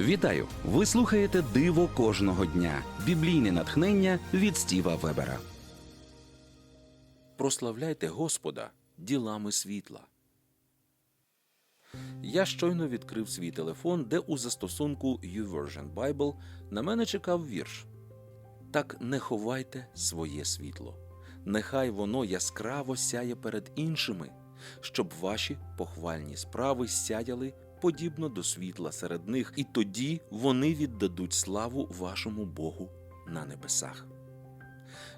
Вітаю! Ви слухаєте Диво кожного дня. Біблійне натхнення від Стіва Вебера. Прославляйте Господа ділами світла. Я щойно відкрив свій телефон, де у застосунку YouVersion Bible на мене чекав вірш. Так не ховайте своє світло. Нехай воно яскраво сяє перед іншими, щоб ваші похвальні справи сяяли подібно до світла серед них, і тоді вони віддадуть славу вашому Богу на небесах.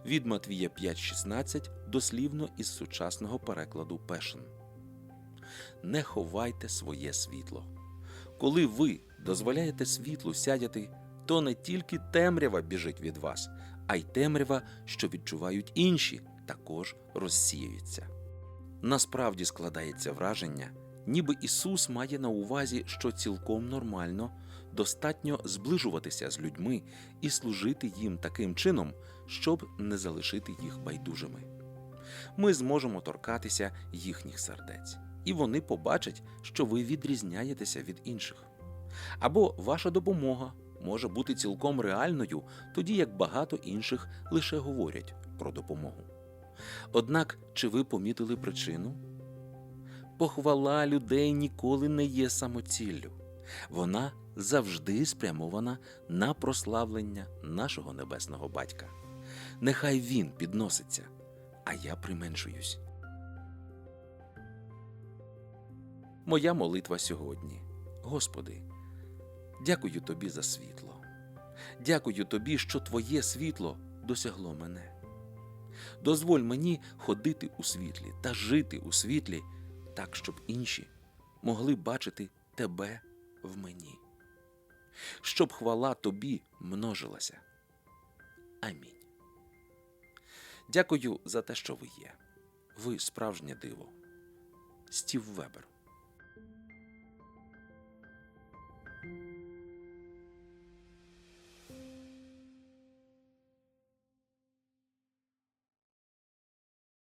Від Матвія 5.16 дослівно із сучасного перекладу Пешен. Не ховайте своє світло. Коли ви дозволяєте світлу сяяти, то не тільки темрява біжить від вас, а й темрява, що відчувають інші, також розсіюється. Насправді складається враження, ніби Ісус має на увазі, що цілком нормально, достатньо зближуватися з людьми і служити їм таким чином, щоб не залишити їх байдужими. Ми зможемо торкатися їхніх сердець, і вони побачать, що ви відрізняєтеся від інших. Або ваша допомога може бути цілком реальною, тоді як багато інших лише говорять про допомогу. Однак, чи ви помітили причину? Похвала людей ніколи не є самоціллю. Вона завжди спрямована на прославлення нашого небесного батька. Нехай він підноситься, а я применшуюсь. Моя молитва сьогодні. Господи, дякую тобі за світло. Дякую тобі, що Твоє світло досягло мене. Дозволь мені ходити у світлі та жити у світлі, так, щоб інші могли бачити тебе в мені, щоб хвала тобі множилася. Амінь. Дякую за те, що ви є. Ви справжнє диво. Стів Вебер.